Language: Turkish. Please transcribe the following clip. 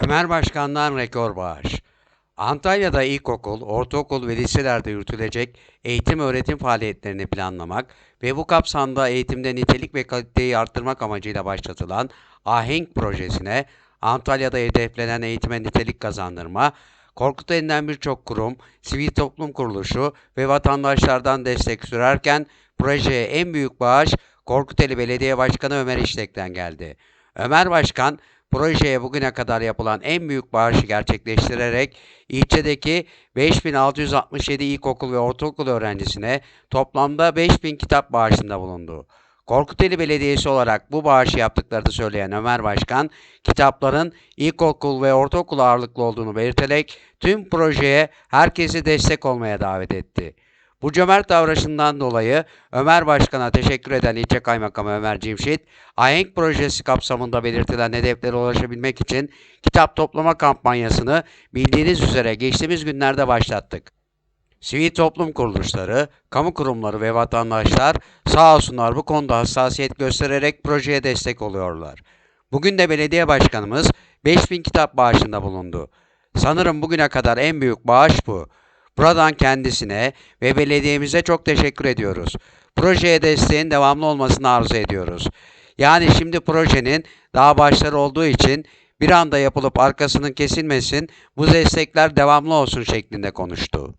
Ömer Başkan'dan rekor bağış. Antalya'da ilkokul, ortaokul ve liselerde yürütülecek eğitim öğretim faaliyetlerini planlamak ve bu kapsamda eğitimde nitelik ve kaliteyi arttırmak amacıyla başlatılan Ahenk projesine Antalya'da hedeflenen eğitime nitelik kazandırma, Korkut elinden birçok kurum, sivil toplum kuruluşu ve vatandaşlardan destek sürerken projeye en büyük bağış Korkuteli Belediye Başkanı Ömer İşlek'ten geldi. Ömer Başkan, projeye bugüne kadar yapılan en büyük bağışı gerçekleştirerek ilçedeki 5667 ilkokul ve ortaokul öğrencisine toplamda 5000 kitap bağışında bulundu. Korkuteli Belediyesi olarak bu bağışı yaptıklarını söyleyen Ömer Başkan, kitapların ilkokul ve ortaokul ağırlıklı olduğunu belirterek tüm projeye herkesi destek olmaya davet etti. Bu cömert davranışından dolayı Ömer Başkan'a teşekkür eden ilçe kaymakamı Ömer Cimşit, Ahenk projesi kapsamında belirtilen hedeflere ulaşabilmek için kitap toplama kampanyasını bildiğiniz üzere geçtiğimiz günlerde başlattık. Sivil toplum kuruluşları, kamu kurumları ve vatandaşlar sağ olsunlar bu konuda hassasiyet göstererek projeye destek oluyorlar. Bugün de belediye başkanımız 5000 kitap bağışında bulundu. Sanırım bugüne kadar en büyük bağış bu. Buradan kendisine ve belediyemize çok teşekkür ediyoruz. Projeye desteğin devamlı olmasını arzu ediyoruz. Yani şimdi projenin daha başları olduğu için bir anda yapılıp arkasının kesilmesin, bu destekler devamlı olsun şeklinde konuştu.